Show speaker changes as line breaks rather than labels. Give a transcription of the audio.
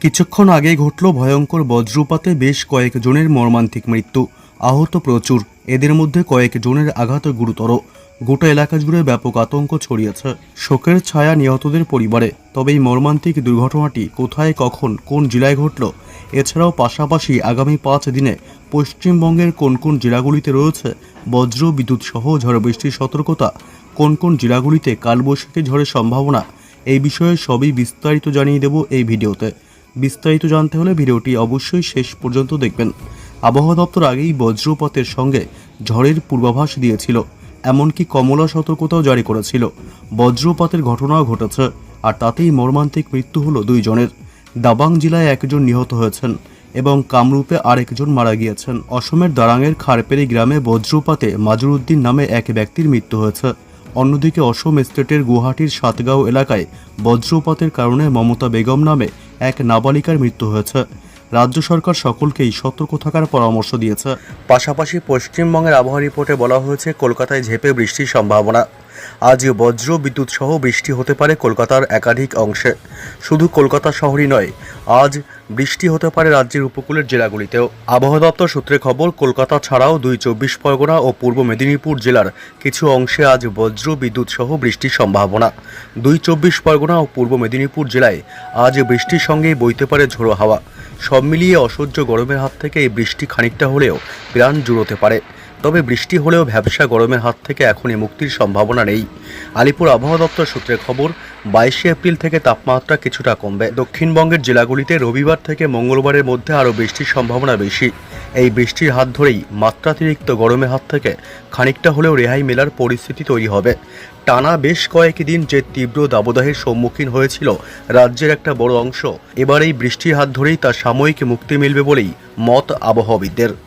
কিছুক্ষণ আগে ঘটল ভয়ঙ্কর বজ্রপাতে বেশ কয়েকজনের মর্মান্তিক মৃত্যু। আহত প্রচুর। এদের মধ্যে কয়েকজনের আঘাত গুরুতর। গোটা এলাকা জুড়ে ব্যাপক আতঙ্ক ছড়িয়েছে। শোকের ছায়া নিহতদের পরিবারে। তবে এই মর্মান্তিক দুর্ঘটনাটি কোথায়, কখন, কোন জেলায় ঘটল, এছাড়াও পাশাপাশি আগামী পাঁচ দিনে পশ্চিমবঙ্গের কোন কোন জেলাগুলিতে রয়েছে বজ্র, বিদ্যুৎ সহ ঝড় বৃষ্টির সতর্কতা, কোন কোন জেলাগুলিতে কালবৈশাখী ঝড়ের সম্ভাবনা, এই বিষয়ে সবই বিস্তারিত জানিয়ে দেব এই ভিডিওতে। বিস্তারিত জানতে হলে ভিডিওটি অবশ্যই শেষ পর্যন্ত দেখবেন। আবহাওয়া দপ্তর আগেই বজ্রপাতের সঙ্গে ঝড়ের পূর্বাভাস দিয়েছিল, এমনকি কমলা সতর্কতাও জারি করেছিল। বজ্রপাতের ঘটনাও ঘটেছে, আর তাতেই মর্মান্তিক মৃত্যু হলো দুইজনের। দাবাং জেলায় একজন নিহত হয়েছেন এবং কামরূপে আরেকজন মারা গিয়েছেন। অসমের দারাঙের খারপেরি গ্রামে বজ্রপাতে মাজরুদ্দিন নামে এক ব্যক্তির মৃত্যু হয়েছে। অন্যদিকে অসম স্টেটের গুয়াহাটির সাতগাঁও এলাকায় বজ্রপাতের কারণে মমতা বেগম নামে এক নাবালিকার মৃত্যু হয়েছে। রাজ্য সরকার সকলকেই সতর্ক থাকার পরামর্শ দিয়েছে। পাশাপাশি পশ্চিমবঙ্গের আবহাওয়া রিপোর্টে বলা হয়েছে, কলকাতায় ঝেপে বৃষ্টির সম্ভাবনা। আজ বজ্র, বিদ্যুৎ সহ বৃষ্টি হতে পারে কলকাতার একাধিক অংশে। শুধু কলকাতা শহরই নয়, আজ বৃষ্টি হতে পারে রাজ্যের উপকূলের জেলাগুলিতেও। আবহাওয়া দপ্তর সূত্রে খবর, কলকাতা ছাড়াও দুই চব্বিশ পরগনা ও পূর্ব মেদিনীপুর জেলার কিছু অংশে আজ বজ্র বিদ্যুৎ সহ বৃষ্টির সম্ভাবনা। দুই চব্বিশ পরগনা ও পূর্ব মেদিনীপুর জেলায় আজ বৃষ্টির সঙ্গেই বইতে পারে ঝোড়ো হাওয়া। সব মিলিয়ে অসহ্য গরমের হাত থেকে এই বৃষ্টি খানিকটা হলেও প্রাণ জুড়োতে পারে। তবে বৃষ্টি হলেও ব্যবসা গরমের হাত থেকে এখনই মুক্তির সম্ভাবনা নেই। আলিপুর আবহাওয়া দপ্তর সূত্রে খবর, বাইশে এপ্রিল থেকে তাপমাত্রা কিছুটা কমবে। দক্ষিণবঙ্গের জেলাগুলিতে রবিবার থেকে মঙ্গলবারের মধ্যে আরও বৃষ্টির সম্ভাবনা বেশি। এই বৃষ্টির হাত ধরেই মাত্রাতিরিক্ত গরমের হাত থেকে খানিকটা হলেও রেহাই মেলার পরিস্থিতি তৈরি হবে। টানা বেশ কয়েকদিন যে তীব্র দাবদাহের সম্মুখীন হয়েছিল রাজ্যের একটা বড় অংশ, এবার এই বৃষ্টির হাত ধরেই তার সাময়িক মুক্তি মিলবে বলেই মত আবহাওয়াবিদদের।